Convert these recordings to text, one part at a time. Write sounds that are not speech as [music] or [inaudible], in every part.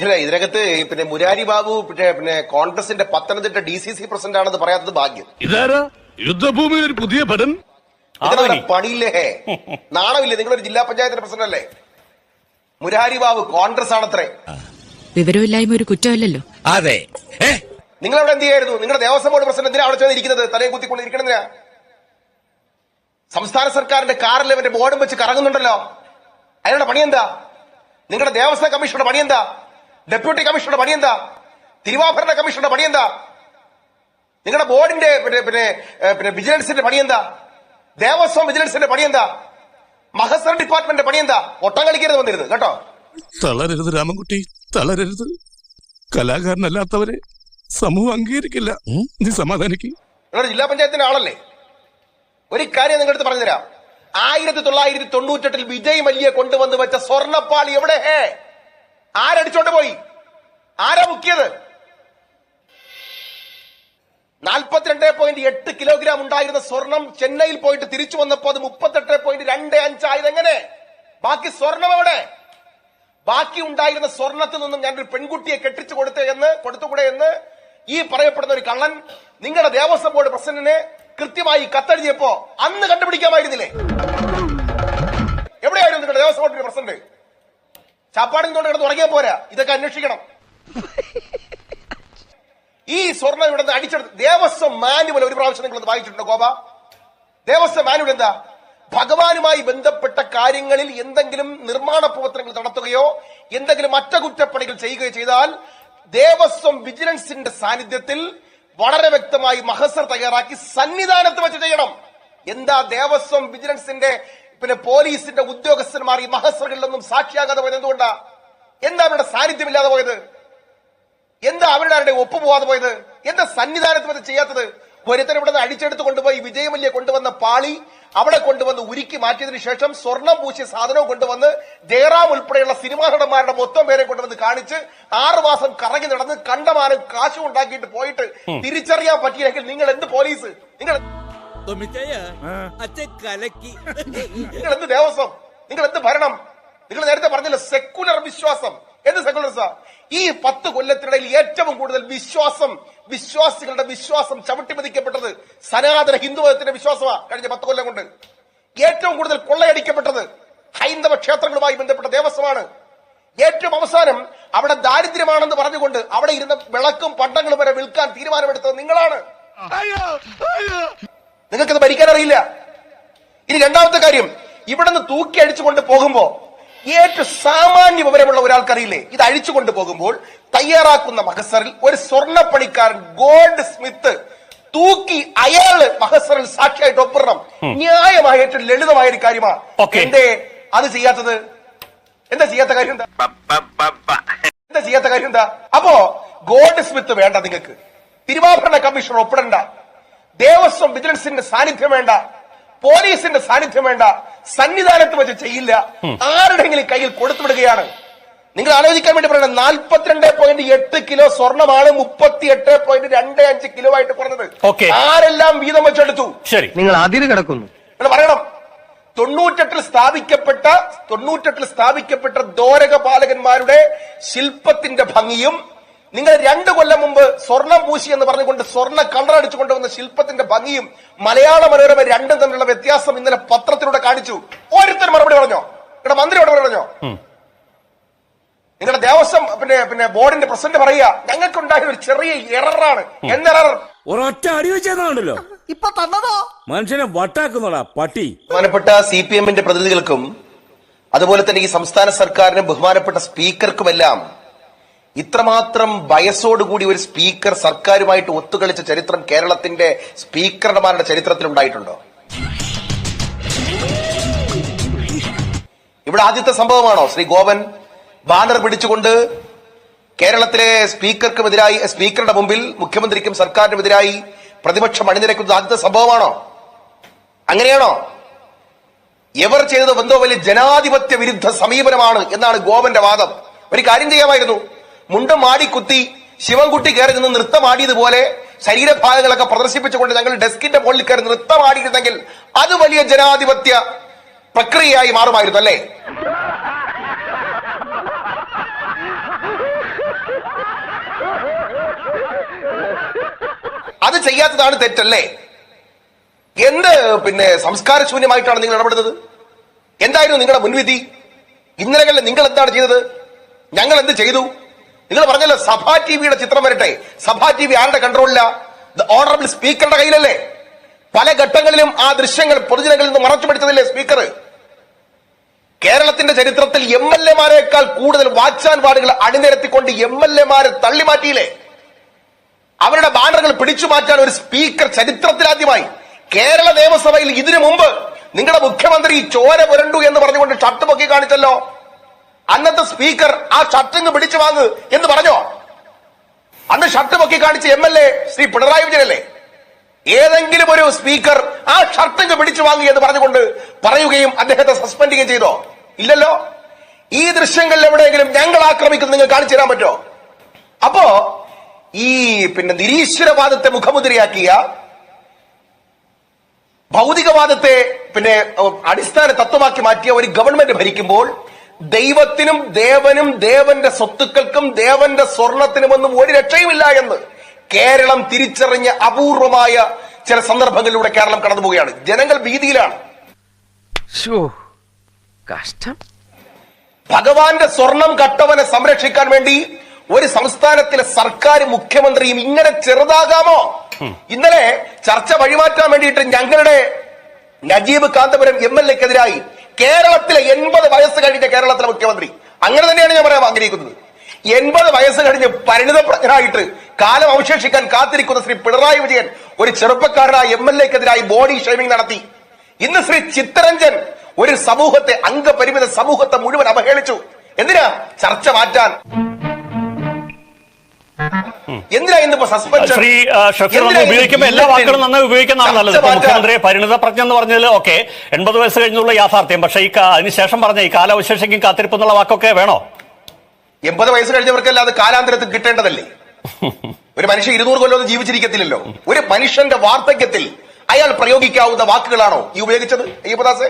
ഇല്ല ഇതിനകത്ത് പിന്നെ മുരാരി ബാബു പിന്നെ പിന്നെ കോൺഗ്രസിന്റെ Pathanamthitta D C C president ആണെന്ന് പറയാത്തത് ഭാഗ്യം. ഇതാരാ? യുദ്ധഭൂമിയിൽ ഒരു പുതിയ പടൻ പണിയില്ലേ? നാണമില്ലേ? നിങ്ങളൊരു ജില്ലാ പഞ്ചായത്തിന്റെ പ്രസിഡന്റ് അല്ലേ മുരാരി ബാബു കോൺഗ്രസ് ആണത്രേ വിവരമില്ലായ്മ ഒരു കുറ്റമല്ലല്ലോ. അതെ. നിങ്ങൾ അവിടെ എന്ത് ചെയ്യായിരുന്നു? നിങ്ങളുടെ ദേവസ്വം ബോർഡ് പ്രസിഡന്റ് എന്തിനാ അവിടെ ചെന്നിരിക്കുന്നത്? തലയെ കുത്തിക്കൊണ്ട് ഇരിക്കണെന്തിനാ സംസ്ഥാന സർക്കാരിന്റെ കാറിൽ അവന്റെ ബോർഡും വെച്ച് കറങ്ങുന്നുണ്ടല്ലോ. അയാളുടെ പണി എന്താ നിങ്ങളുടെ ദേവസ്വം കമ്മീഷണറുടെ പണി എന്താ ഡെപ്യൂട്ടി കമ്മീഷണറുടെ പണി എന്താ? തിരുവാഭരണ കമ്മീഷണറുടെ പണി എന്താ? നിങ്ങളുടെ ബോർഡിന്റെ പിന്നെ പിന്നെ വിജിലൻസിന്റെ പണി എന്താ? ദേവസ്വം വിജിലൻസിന്റെ പണി എന്താ? മഹസർ ഡിപ്പാർട്ട്മെന്റിന്റെ പണി എന്താ? ഒട്ടം കളിക്കരുത് വന്നിരുന്നു കേട്ടോ? തളരരുത് രാമൻകുട്ടി തളരരുത്. കലാകാരനല്ലാത്തവരെ സമൂഹം അംഗീകരിക്കില്ല. നീ സമാധാനിക്ക്. നിങ്ങളുടെ ജില്ലാ പഞ്ചായത്തിന്റെ ആളല്ലേ? ഒരു കാര്യം നിങ്ങളുടെ അടുത്ത് പറഞ്ഞു തരാം ആയിരത്തി തൊള്ളായിരത്തി തൊണ്ണൂറ്റെട്ടിൽ വിജയ് മല്യ കൊണ്ടുവന്ന് വെച്ച സ്വർണപ്പാളി എവിടെ ഹേ? ആരടിച്ചോണ്ട് പോയി? ആരാ മുക്കിയത്? നാൽപ്പത്തിരണ്ട് പോയിന്റ് എട്ട് കിലോഗ്രാം ഉണ്ടായിരുന്ന സ്വർണം ചെന്നൈയിൽ പോയിട്ട് തിരിച്ചു വന്നപ്പോ അത് മുപ്പത്തെട്ട് പോയിന്റ് രണ്ട് അഞ്ചായത് എങ്ങനെ ബാക്കി സ്വർണം എവിടെ? ബാക്കി ഉണ്ടായിരുന്ന സ്വർണത്തിൽ നിന്നും ഞാനൊരു പെൺകുട്ടിയെ കെട്ടിച്ചു കൊടുത്തേ എന്ന് കൊടുത്തുകൂടെ എന്ന് ഈ പറയപ്പെടുന്ന ഒരു കള്ളൻ നിങ്ങളുടെ ദേവസ്വം ബോർഡ് പ്രസിഡന്റിന് കൃത്യമായി കത്തെഴുതിയപ്പോ അന്ന് കണ്ടുപിടിക്കാമായിരുന്നില്ലേ എവിടെയായിരുന്നു നിങ്ങളുടെ ദേവസ്വം ബോർഡിന്റെ പ്രസിഡന്റ്? ചാപ്പാടിന് കൊണ്ട് കിടന്ന് ഉറങ്ങിയാൽ പോരാ. ഇതൊക്കെ അന്വേഷിക്കണം. ഈ സ്വർണം ഇവിടെ നിന്ന് അടിച്ചെടുത്ത് ദേവസ്വം മാനുവൽ ഒരു പ്രാവശ്യം നിങ്ങൾ വായിച്ചിട്ടുണ്ടോ ഗോപ? ദേവസ്വം മാനുവൽ എന്താ? ഭഗവാനുമായി ബന്ധപ്പെട്ട കാര്യങ്ങളിൽ എന്തെങ്കിലും നിർമ്മാണ പ്രവർത്തനങ്ങൾ നടത്തുകയോ എന്തെങ്കിലും അറ്റകുറ്റപ്പണികൾ ചെയ്യുകയോ ചെയ്താൽ ദേവസ്വം വിജിലൻസിന്റെ സാന്നിധ്യത്തിൽ വളരെ വ്യക്തമായി മഹസർ തയ്യാറാക്കി സന്നിധാനത്ത് വെച്ച് ചെയ്യണം. എന്താ ദേവസ്വം വിജിലൻസിന്റെ പിന്നെ പോലീസിന്റെ ഉദ്യോഗസ്ഥന്മാർ ഈ മഹസറുകളിലൊന്നും സാക്ഷിയാകാതെ പോയത് എന്തുകൊണ്ടാ? എന്താ അവരുടെ സാന്നിധ്യമില്ലാതെ പോയത്? എന്താ അവരുടെ ആരുടെ ഒപ്പ് പോവാതെ പോയത്? എന്താ സന്നിധാനത്ത് അത് ചെയ്യാത്തത്? ഒരുത്തൻ ഇവിടെ നിന്ന് അടിച്ചെടുത്ത് കൊണ്ടുപോയി വിജയമല്യ കൊണ്ടുവന്ന പാളി അവിടെ കൊണ്ടുവന്ന് ഉരുക്കി മാറ്റിയതിനു ശേഷം സ്വർണം പൂശിയ സാധനവും കൊണ്ടുവന്ന് ജയറാം ഉൾപ്പെടെയുള്ള സിനിമാ നടന്മാരുടെ മൊത്തം പേരെ കൊണ്ടുവന്ന് കാണിച്ച് ആറു മാസം കറങ്ങി നടന്ന് കണ്ടമാനം കാശും ഉണ്ടാക്കിയിട്ട് പോയിട്ട് തിരിച്ചറിയാൻ പറ്റിയില്ലെങ്കിൽ നിങ്ങൾ എന്ത് പോലീസ്? നിങ്ങൾ അച്ഛൻ കലക്കി. നിങ്ങൾ എന്ത് ദേവസ്വം? നിങ്ങൾ എന്ത് ഭരണം? നിങ്ങൾ നേരത്തെ പറഞ്ഞില്ല സെക്കുലർ വിശ്വാസം. എന്ത് സെക്കുലർ ഈ പത്ത് കൊല്ലത്തിനിടയിൽ ഏറ്റവും കൂടുതൽ വിശ്വാസം വിശ്വാസികളുടെ വിശ്വാസം ചവിട്ടിമതിക്കപ്പെട്ടത് സനാതന ഹിന്ദുമതത്തിന്റെ വിശ്വാസമാണ് കഴിഞ്ഞ പത്ത് കൊല്ലം കൊണ്ട്. ഏറ്റവും കൂടുതൽ കൊള്ളയടിക്കപ്പെട്ടത് ഹൈന്ദവ ക്ഷേത്രങ്ങളുമായി ബന്ധപ്പെട്ട ദേവസ്വമാണ്. ഏറ്റവും അവസാനം അവിടെ ദാരിദ്ര്യമാണെന്ന് പറഞ്ഞുകൊണ്ട് അവിടെ ഇരുന്ന വിളക്കും പട്ടങ്ങളും വരെ വിൽക്കാൻ തീരുമാനമെടുത്തത് നിങ്ങളാണ്. നിങ്ങൾക്കത് ഭരിക്കാൻ അറിയില്ല ഇനി രണ്ടാമത്തെ കാര്യം ഇവിടെ നിന്ന് തൂക്കി അടിച്ചുകൊണ്ട് പോകുമ്പോൾ ഏറ്റവും സാമാന്യ വിവരമുള്ള ഒരാൾക്കറിയില്ലേ? ഇത് അഴിച്ചുകൊണ്ട് പോകുമ്പോൾ തയ്യാറാക്കുന്ന മഹസറിൽ ഒരു സ്വർണപ്പണിക്കാരൻ ഗോൾഡ് സ്മിത്ത് തൂക്കി അയാൾ മഹസറിൽ സാക്ഷിയായിട്ട് ഒപ്പിടണം. ന്യായമായ ഏറ്റവും ലളിതമായ ഒരു കാര്യമാണ് എന്തേ? അത് ചെയ്യാത്തത്? എന്താ ചെയ്യാത്ത കാര്യം എന്താ? എന്താ ചെയ്യാത്ത കാര്യം എന്താ? അപ്പോ ഗോൾഡ് സ്മിത്ത് വേണ്ട നിങ്ങൾക്ക് തിരുവാഭരണ കമ്മീഷണർ ഒപ്പിടണ്ട. ദേവസ്വം വിജിലൻസിന്റെ സാന്നിധ്യം വേണ്ട പോലീസിന്റെ സാന്നിധ്യം വേണ്ട സന്നിധാനത്ത് വെച്ച് ചെയ്യില്ല. ആരുടെങ്കിലും കയ്യിൽ കൊടുത്തുവിടുകയാണ്. നിങ്ങൾ ആലോചിക്കാൻ വേണ്ടി പറയണം നാൽപ്പത്തിരണ്ട് പോയിന്റ് എട്ട് കിലോ സ്വർണമാണ് മുപ്പത്തി എട്ട് പോയിന്റ് രണ്ട് അഞ്ച് കിലോ ആയിട്ട് കുറഞ്ഞത്. ആരെല്ലാം വീതം വെച്ചെടുത്തു? ശരി. നിങ്ങൾ അതിര് കിടക്കുന്നു. പറയണം. തൊണ്ണൂറ്റെട്ടിൽ സ്ഥാപിക്കപ്പെട്ട തൊണ്ണൂറ്റെട്ടിൽ സ്ഥാപിക്കപ്പെട്ട ദോരക പാലകന്മാരുടെ ശില്പത്തിന്റെ ഭംഗിയും നിങ്ങൾ രണ്ടു കൊല്ലം മുമ്പ് സ്വർണം പൂശി എന്ന് പറഞ്ഞുകൊണ്ട് സ്വർണ കണ്ടടിച്ചു കൊണ്ടുവന്ന ശില്പത്തിന്റെ ഭംഗിയും മലയാള മനോരമ രണ്ടും തമ്മിലുള്ള വ്യത്യാസം ഇന്നലെ പത്രത്തിലൂടെ കാണിച്ചു. ഓരോരുത്തർ മറുപടി പറഞ്ഞോ? നിങ്ങളുടെ മന്ത്രി മറുപടി പറഞ്ഞോ? നിങ്ങളുടെ ദേവസ്വം പിന്നെ പിന്നെ ബോർഡിന്റെ പ്രസിഡന്റ് പറയുക ഞങ്ങൾക്കുണ്ടായ ഒരു ചെറിയ എററാണ്. എന്നെറർ ഒരൊറ്റ അടി വെച്ചതാണല്ലോ. ഇപ്പൊ തന്നതോ? മനുഷ്യനെ വട്ടാക്കുന്നോടാ പട്ടി. ബഹുമാനപ്പെട്ട സി പി എമ്മിന്റെ പ്രതിനിധികൾക്കും അതുപോലെ തന്നെ ഈ സംസ്ഥാന സർക്കാരിനും ബഹുമാനപ്പെട്ട സ്പീക്കർക്കുമെല്ലാം ഇത്രമാത്രം വയസ്സോടുകൂടി ഒരു സ്പീക്കർ സർക്കാരുമായിട്ട് ഒത്തുകളിച്ച ചരിത്രം കേരളത്തിന്റെ സ്പീക്കർമാരുടെ ചരിത്രത്തിൽ ഉണ്ടായിട്ടുണ്ടോ ഇവിടെ ആദ്യത്തെ സംഭവമാണോ? ശ്രീ ഗോവൻ ബാനർ പിടിച്ചുകൊണ്ട് കേരളത്തിലെ സ്പീക്കർക്കുമെതിരായി സ്പീക്കറുടെ മുമ്പിൽ മുഖ്യമന്ത്രിക്കും സർക്കാരിനുമെതിരായി പ്രതിപക്ഷം അണിനിരക്കുന്നത് ആദ്യത്തെ സംഭവമാണോ? അങ്ങനെയാണോ? എവർ ചെയ്തത് എന്തോ വലിയ ജനാധിപത്യ വിരുദ്ധ സമീപനമാണ് എന്നാണ് ഗോവന്റെ വാദം. ഒരു കാര്യം ചെയ്യാമായിരുന്നു. മുണ്ടും മാടി കുത്തി ശിവൻകുട്ടി കയറി നിന്ന് നൃത്തമാടിയതുപോലെ ശരീരഭാഗങ്ങളൊക്കെ പ്രദർശിപ്പിച്ചുകൊണ്ട് ഞങ്ങൾ ഡെസ്കിന്റെ മുകളിൽ കയറി നൃത്തമാടിയിരുന്നെങ്കിൽ അത് വലിയ ജനാധിപത്യ പ്രക്രിയയായി മാറുമായിരുന്നു അല്ലേ? അത് ചെയ്യാത്തതാണ് തെറ്റല്ലേ? എന്ത് പിന്നെ സംസ്കാര ശൂന്യമായിട്ടാണ് നിങ്ങൾ ഇടപെടുന്നത്? എന്തായിരുന്നു നിങ്ങളുടെ മുൻവിധി? ഇന്നലകളിൽ നിങ്ങൾ എന്താണ് ചെയ്തത്? ഞങ്ങൾ എന്ത് ചെയ്തു? നിങ്ങൾ പറഞ്ഞല്ലോ സഭാ ടി വിയുടെ ചിത്രം വരട്ടെ. സഭാ ടി വി ആരുടെ കൺട്രോളില്ല ഓണറബിൾ സ്പീക്കറുടെ കയ്യിലല്ലേ? പല ഘട്ടങ്ങളിലും ആ ദൃശ്യങ്ങൾ പൊതുജനങ്ങളിൽ നിന്ന് മറച്ചു പിടിച്ചതല്ലേ സ്പീക്കർ കേരളത്തിന്റെ ചരിത്രത്തിൽ എം എൽ എമാരെക്കാൾ കൂടുതൽ വാച്ചാൻ വാർഡുകൾ അണിനിരത്തിക്കൊണ്ട് എം എൽ എമാരെ തള്ളി മാറ്റിയില്ലേ അവരുടെ ബാനറുകൾ പിടിച്ചു മാറ്റാൻ ഒരു സ്പീക്കർ ചരിത്രത്തിലാദ്യമായി കേരള നിയമസഭയിൽ ഇതിനു മുമ്പ് നിങ്ങളുടെ മുഖ്യമന്ത്രി ചോര പുരണ്ടു എന്ന് പറഞ്ഞുകൊണ്ട് ഷർട്ട് പൊക്കി കാണിച്ചല്ലോ. അന്നത്തെ സ്പീക്കർ ആ ഷർട്ടിങ് പിടിച്ചു വാങ്ങ് എന്ന് പറഞ്ഞോ? അന്ന് ഷർട്ട് പൊക്കി കാണിച്ച M L A Shri Pinarayi വിജയനല്ലേ? ഏതെങ്കിലും ഒരു സ്പീക്കർ ആ ഷർട്ടിങ് പിടിച്ചു വാങ്ങി എന്ന് പറഞ്ഞുകൊണ്ട് പറയുകയും അദ്ദേഹത്തെ സസ്പെൻഡ് ചെയ്യുകയും ചെയ്തോ? ഇല്ലല്ലോ. ഈ ദൃശ്യങ്ങളിൽ എവിടെയെങ്കിലും ഞങ്ങൾ ആക്രമിക്കുന്നത് നിങ്ങൾ കാണിച്ചു തരാൻ പറ്റോ? അപ്പോ ഈ പിന്നെ നിരീശ്വരവാദത്തെ മുഖമുദ്രയാക്കിയ ഭൗതികവാദത്തെ പിന്നെ അടിസ്ഥാന തത്വമാക്കി മാറ്റിയ ഒരു ഗവൺമെന്റ് ഭരിക്കുമ്പോൾ ദൈവത്തിനും ദേവനും ദേവന്റെ സ്വത്തുക്കൾക്കും ദേവന്റെ സ്വർണത്തിനുമൊന്നും ഒരു രക്ഷയുമില്ല എന്ന് കേരളം തിരിച്ചറിഞ്ഞ അപൂർവമായ ചില സന്ദർഭങ്ങളിലൂടെ കേരളം കടന്നു പോവുകയാണ്. ജനങ്ങൾ ഭീതിയിലാണ്. കഷ്ടം. ഭഗവാന്റെ സ്വർണം കട്ടവനെ സംരക്ഷിക്കാൻ വേണ്ടി ഒരു സംസ്ഥാനത്തിലെ സർക്കാർ മുഖ്യമന്ത്രിയും ഇങ്ങനെ ചെറുതാകാമോ? ഇന്നലെ ചർച്ച വഴിമാറ്റാൻ വേണ്ടിയിട്ട് ഞങ്ങളുടെ നജീബ് കാന്തപുരം എം എൽ എക്കെതിരായി കേരളത്തിലെ എൺപത് വയസ്സ് കഴിഞ്ഞ കേരളത്തിലെ മുഖ്യമന്ത്രി. അങ്ങനെ തന്നെയാണ് ഞാൻ പറയാൻ ആഗ്രഹിക്കുന്നത്. എൺപത് വയസ്സ് കഴിഞ്ഞ് പരിണിതപ്രജ്ഞനായിട്ട് കാലം അവശേഷിക്കാൻ കാത്തിരിക്കുന്ന ശ്രീ പിണറായി വിജയൻ ഒരു ചെറുപ്പക്കാരനായ എം എൽ എക്കെതിരായി ബോഡി ഷേമിംഗ് നടത്തി. ഇന്ന് ശ്രീ ചിത്തരഞ്ജൻ ഒരു സമൂഹത്തെ അംഗപരിമിത സമൂഹത്തെ മുഴുവൻ അവഹേളിച്ചു. എന്തിനാ ചർച്ച മാറ്റാൻ? എന്തിനാ ഇന്നിപ്പോ സസ്പെൻഷൻ ശ്രീ ഷഫീർ നമ്മൾ ഉപയോഗിക്കുമ്പോൾ എല്ലാ വാക്കുകളും നന്നായി ഉപയോഗിക്കുന്നതാണ് നല്ലത്. മുഖ്യമന്ത്രിയെ ഇപ്പൊ മുഖ്യമന്ത്രി പരിണിത പ്രജ്ഞ എന്ന് പറഞ്ഞതിൽ ഓക്കെ എൺപത് വയസ്സ് കഴിഞ്ഞുള്ള യാഥാർത്ഥ്യം. പക്ഷേ ഈ അതിനുശേഷം പറഞ്ഞ ഈ കാലാവശേഷിക്കും കാത്തിരിപ്പ് എന്നുള്ള വാക്കൊക്കെ വേണോ? എൺപത് വയസ്സ് കഴിഞ്ഞവർക്കല്ല അത് കാലാന്തരത്തിൽ കിട്ടേണ്ടതല്ലേ? [laughs] ഒരു മനുഷ്യൻ ഇരുന്നൂറ് കൊല്ലം ജീവിച്ചിരിക്കത്തില്ലല്ലോ. ഒരു മനുഷ്യന്റെ വാർദ്ധക്യത്തിൽ അയാൾ പ്രയോഗിക്കാവുന്ന വാക്കുകളാണോ ഈ ഉപയോഗിച്ചത് അയ്യപ്പദാസെ?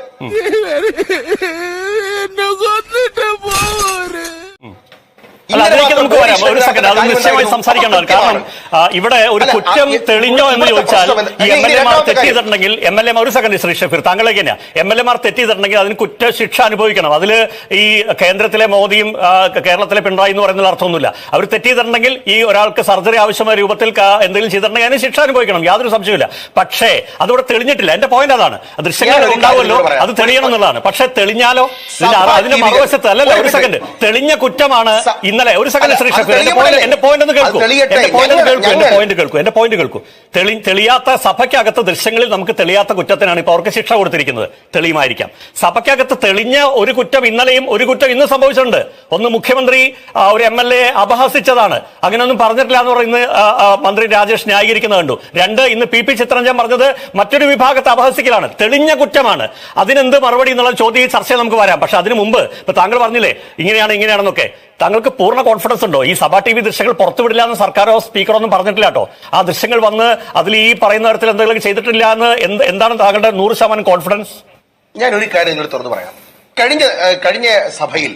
സംസാരിക്കേണ്ടതാണ് കാരണം ഇവിടെ ഒരു കുറ്റം തെളിഞ്ഞോ എന്ന് ചോദിച്ചാൽ? ഈ എം എൽ എമാർ തെറ്റ് ചെയ്തിട്ടുണ്ടെങ്കിൽ എം എൽ എ ഒരു സെക്കൻഡ് ശ്രീ ഷഫീർ താങ്കളേക്ക് തന്നെയാ എം എൽ എമാർ തെറ്റ് ചെയ്തിട്ടുണ്ടെങ്കിൽ അതിന് കുറ്റശിക്ഷ അനുഭവിക്കണം. അതിൽ ഈ കേന്ദ്രത്തിലെ മോദിയും കേരളത്തിലെ പിണറായി എന്ന് പറയുന്നതിൽ അർത്ഥമൊന്നുമില്ല. അവർ തെറ്റ് ചെയ്തിട്ടുണ്ടെങ്കിൽ ഈ ഒരാൾക്ക് സർജറി ആവശ്യമായ രൂപത്തിൽ എന്തെങ്കിലും ചെയ്തിട്ടുണ്ടെങ്കിൽ അതിന് ശിക്ഷ അനുഭവിക്കണം. യാതൊരു സംശയമില്ല പക്ഷേ അതിവിടെ തെളിഞ്ഞിട്ടില്ല. എന്റെ പോയിന്റ് അതാണ്. ദൃശ്യങ്ങൾ ഉണ്ടാവുമല്ലോ. അത് തെളിയണം എന്നുള്ളതാണ്. പക്ഷേ തെളിഞ്ഞാലോ? അതിന്റെ മറുവശത്ത് അല്ലല്ലോ ഒരു സെക്കൻഡ് തെളിഞ്ഞ കുറ്റമാണ് സ- ഇന്നലെ ഒരു സെക്കൻഡ് ശ്രീ ഷഫീർ എന്റെ പോയിന്റ് ഒന്ന് കേൾക്കൂ. എന്റെ പോയിന്റ് കേൾക്കൂ എന്റെ പോയിന്റ് കേൾക്കൂ എന്റെ പോയിന്റ് കേൾക്കൂ. തെളി തെളിയാത്ത സഭയ്ക്കകത്ത് ദൃശ്യങ്ങളിൽ നമുക്ക് തെളിയാത്ത കുറ്റത്തിനാണ് ഇപ്പൊ അവർക്ക് ശിക്ഷ കൊടുത്തിരിക്കുന്നത്. തെളിയുമായിരിക്കാം. സഭയ്ക്കകത്ത് തെളിഞ്ഞ ഒരു കുറ്റം ഇന്നലെയും ഒരു കുറ്റം ഇന്ന് സംഭവിച്ചിട്ടുണ്ട്. ഒന്ന് മുഖ്യമന്ത്രി ഒരു എം എൽ എ അപഹസിച്ചതാണ്. അങ്ങനെയൊന്നും പറഞ്ഞിട്ടില്ല എന്ന് പറയുന്നത് മന്ത്രി രാജേഷ് ന്യായീകരിക്കുന്നത് കണ്ടു. രണ്ട് ഇന്ന് പി. പി. ചിത്രഞ്ജൻ പറഞ്ഞത് മറ്റൊരു വിഭാഗത്തെ അപഹസിക്കലാണ്. തെളിഞ്ഞ കുറ്റമാണ്. അതിനെന്ത് മറുപടി എന്നുള്ള ചോദ്യം ഈ ചർച്ചയിൽ നമുക്ക് വരാം. പക്ഷെ അതിന് മുമ്പ് ഇപ്പൊ താങ്കൾ പറഞ്ഞില്ലേ ഇങ്ങനെയാണ് ഇങ്ങനെയാണെന്നൊക്കെ. താങ്കൾക്ക് പൂർണ കോൺഫിഡൻസ് ഉണ്ടോ? ഈ സഭാ ടി വി ദൃശ്യങ്ങൾ പുറത്തുവിടില്ല എന്ന് സർക്കാരോ സ്പീക്കറോ ഒന്നും പറഞ്ഞിട്ടില്ല കേട്ടോ. ആ ദൃശ്യങ്ങൾ വന്ന് അതിൽ ഈ പറയുന്ന തരത്തിൽ എന്തെങ്കിലും ചെയ്തിട്ടില്ല എന്ന് എന്ത് എന്താണ് താങ്കളുടെ നൂറ് ശതമാനം കോൺഫിഡൻസ് ഞാൻ ഒരു കാര്യം നിങ്ങൾ തുറന്നു പറയാം. കഴിഞ്ഞ കഴിഞ്ഞ സഭയിൽ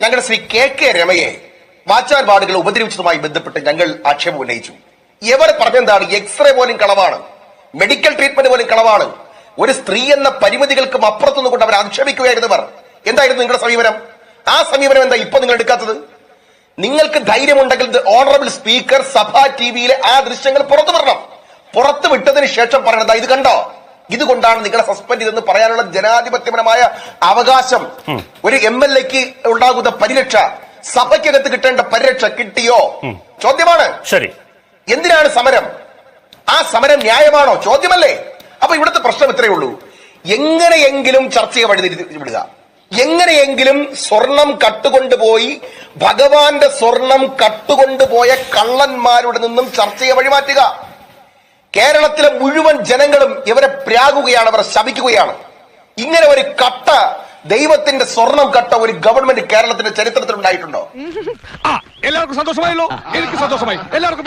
ഞങ്ങളുടെ ശ്രീ കെ കെ രമയെ വാച്ചാൻ വാർഡുകൾ ഉപദ്രവിച്ചതുമായി ബന്ധപ്പെട്ട് ഞങ്ങൾ ആക്ഷേപം ഉന്നയിച്ചു. ഇവർ പറഞ്ഞെന്താണ്? എക്സ്റേ പോലും കളവാണ്. മെഡിക്കൽ ട്രീറ്റ്മെന്റ് പോലും കളവാണ്. ഒരു സ്ത്രീ എന്ന പരിമിതികൾക്കും അപ്പുറത്തുനിന്ന് കൊണ്ട് അവർ ആക്ഷേപിക്കുകയായിരുന്നവർ എന്തായിരുന്നു നിങ്ങളുടെ സമീപനം? ആ സമീപനം എന്താ ഇപ്പൊ നിങ്ങൾ എടുക്കാത്തത്? നിങ്ങൾക്ക് ധൈര്യമുണ്ടെങ്കിൽ ഓണറബിൾ സ്പീക്കർ സഭാ ടി വിയിലെ ആ ദൃശ്യങ്ങൾ പുറത്തു വരണം. പുറത്തു വിട്ടതിന് ശേഷം പറയണത് ഇത് കണ്ടോ? ഇതുകൊണ്ടാണ് നിങ്ങളെ സസ്പെൻഡ് ചെയ്തെന്ന് പറയാനുള്ള ജനാധിപത്യപരമായ അവകാശം. ഒരു എം എൽ എക്ക് ഉണ്ടാകുന്ന പരിരക്ഷ സഭയ്ക്കകത്ത് കിട്ടേണ്ട പരിരക്ഷ കിട്ടിയോ? ചോദ്യമാണ്. ശരി. എന്തിനാണ് സമരം? ആ സമരം ന്യായമാണോ? ചോദ്യമല്ലേ? അപ്പൊ ഇവിടുത്തെ പ്രശ്നം ഇത്രയേ ഉള്ളൂ. എങ്ങനെയെങ്കിലും ചർച്ചയെ വഴിതിരിച്ച് വിടുക. എങ്ങനെയെങ്കിലും സ്വർണം കട്ടുകൊണ്ടുപോയി ഭഗവാന്റെ സ്വർണം കട്ടുകൊണ്ടുപോയ കള്ളന്മാരുടെ നിന്നും ചർച്ചയെ വഴിമാറ്റുക. കേരളത്തിലെ മുഴുവൻ ജനങ്ങളും ഇവരെ പ്രാകുകയാണ് അവർ ശപിക്കുകയാണ്. ഇങ്ങനെ ഒരു കട്ട ദൈവത്തിന്റെ സ്വർണം കട്ട ഒരു ഗവൺമെന്റ് കേരളത്തിന്റെ ചരിത്രത്തിൽ ഉണ്ടായിട്ടുണ്ടോ എല്ലാവർക്കും സന്തോഷമായല്ലോ. എനിക്ക് സന്തോഷമായി. എല്ലാവർക്കും